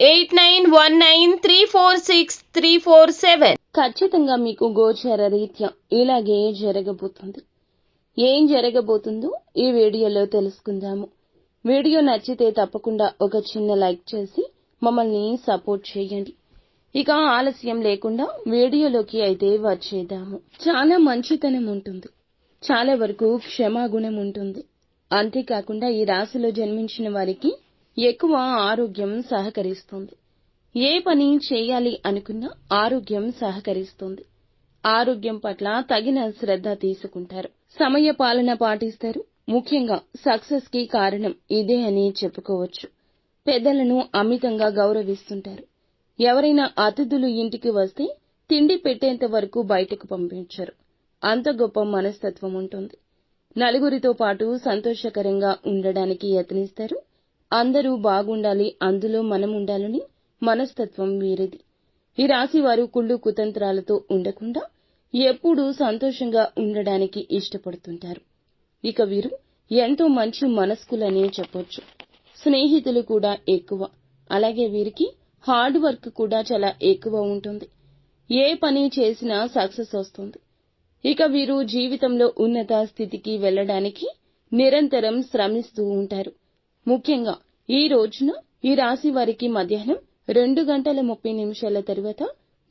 eight nine one nine three four six three four seven. ఖచ్చితంగా మీకు గోచర రీత్యా ఇలాగే జరగబోతుంది. ఏం జరగబోతుందో ఈ వీడియోలో తెలుసుకుందాము. వీడియో నచ్చితే తప్పకుండా ఒక చిన్న లైక్ చేసి మమ్మల్ని సపోర్ట్ చేయండి. ఇక ఆలస్యం లేకుండా వీడియోలోకి అయితే వచ్చేద్దాము. చాలా మంచితనం ఉంటుంది. చాలా వరకు క్షమాగుణం ఉంటుంది. అంతేకాకుండా ఈ రాశిలో జన్మించిన వారికి ఎక్కువ ఆరోగ్యం సహకరిస్తుంది. ఏ పని చేయాలి అనుకున్నా ఆరోగ్యం సహకరిస్తుంది. ఆరోగ్యం పట్ల తగిన శ్రద్ధ తీసుకుంటారు. సమయ పాలన పాటిస్తారు. ముఖ్యంగా సక్సెస్కి కారణం ఇదే అని చెప్పుకోవచ్చు. పెద్దలను అమితంగా గౌరవిస్తుంటారు. ఎవరైనా అతిథులు ఇంటికి వస్తే తిండి పెట్టేంత వరకు బయటకు పంపించరు. అంత గొప్ప మనస్తత్వం ఉంటుంది. నలుగురితో పాటు సంతోషకరంగా ఉండడానికి యత్నిస్తారు. అందరూ బాగుండాలి అందులో మనం ఉండాలని మనస్తత్వం వీరిది ఈ రాశి వారు కుళ్ళు కుతంత్రాలతో ఉండకుండా ఎప్పుడూ సంతోషంగా ఉండడానికి ఇష్టపడుతుంటారు. ఇక వీరు ఎంతో మంచి మనస్కులనే చెప్పొచ్చు. స్నేహితులు కూడా ఎక్కువ. అలాగే వీరికి హార్డ్ వర్క్ కూడా చాలా ఎక్కువ ఉంటుంది. ఏ పని చేసినా సక్సెస్ వస్తుంది. ఇక వీరు జీవితంలో ఉన్నత స్థితికి వెళ్ళడానికి నిరంతరం శ్రమిస్తూ ఉంటారు. ముఖ్యంగా ఈ రోజున ఈ రాశి వారికి మధ్యాహ్నం రెండు గంటల ముప్పై నిమిషాల తర్వాత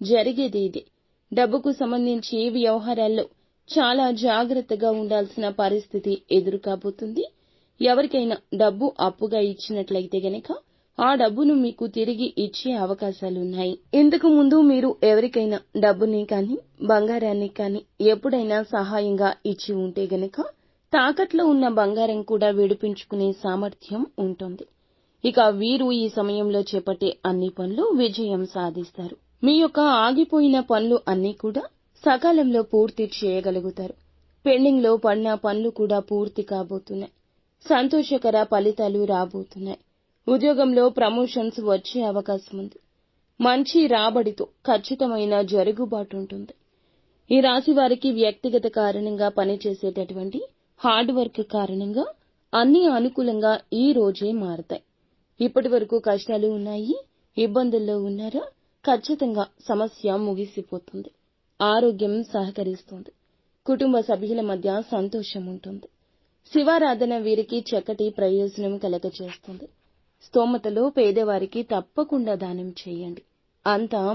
జరిగేది ఇదే. డబ్బుకు సంబంధించి వ్యవహారాల్లో చాలా జాగ్రత్తగా ఉండాల్సిన పరిస్థితి ఎదురు కాబోతుంది ఎవరికైనా డబ్బు అప్పుగా ఇచ్చినట్లయితే గనక ఆ డబ్బును మీకు తిరిగి ఇచ్చే అవకాశాలున్నాయి. ఇంతకు ముందు మీరు ఎవరికైనా డబ్బుని కానీ బంగారాన్ని కానీ ఎప్పుడైనా సహాయంగా ఇచ్చి ఉంటే గనక తాకట్లో ఉన్న బంగారం కూడా విడిపించుకునే సామర్థ్యం ఉంటుంది. ఇక వీరు ఈ సమయంలో చేపట్టే అన్ని పనులు విజయం సాధిస్తారు. మీ యొక్క ఆగిపోయిన పనులు అన్నీ కూడా సకాలంలో పూర్తి చేయగలుగుతారు. పెండింగ్లో పడిన పనులు కూడా పూర్తి కాబోతున్నాయి. సంతోషకర ఫలితాలు రాబోతున్నాయి. ఉద్యోగంలో ప్రమోషన్స్ వచ్చే అవకాశం ఉంది. మంచి రాబడితో ఖచ్చితమైన జరుగుబాటు ఉంటుంది. ఈ రాశి వారికి వ్యక్తిగత కారణంగా పనిచేసేటటువంటి హార్డ్ వర్క్ కారణంగా అన్ని అనుకూలంగా ఈ రోజే మారతాయి. ఇప్పటి వరకు కష్టాలు ఉన్నాయి ఇబ్బందుల్లో ఉన్నారా? ఖచ్చితంగా సమస్య ముగిసిపోతుంది. ఆరోగ్యం సహకరిస్తుంది. కుటుంబ సభ్యుల మధ్య సంతోషం ఉంటుంది. శివారాధన వీరికి చక్కటి ప్రయోజనం కలగచేస్తుంది స్తోమతలో పేదవారికి తప్పకుండా దానం చేయండి. అంతా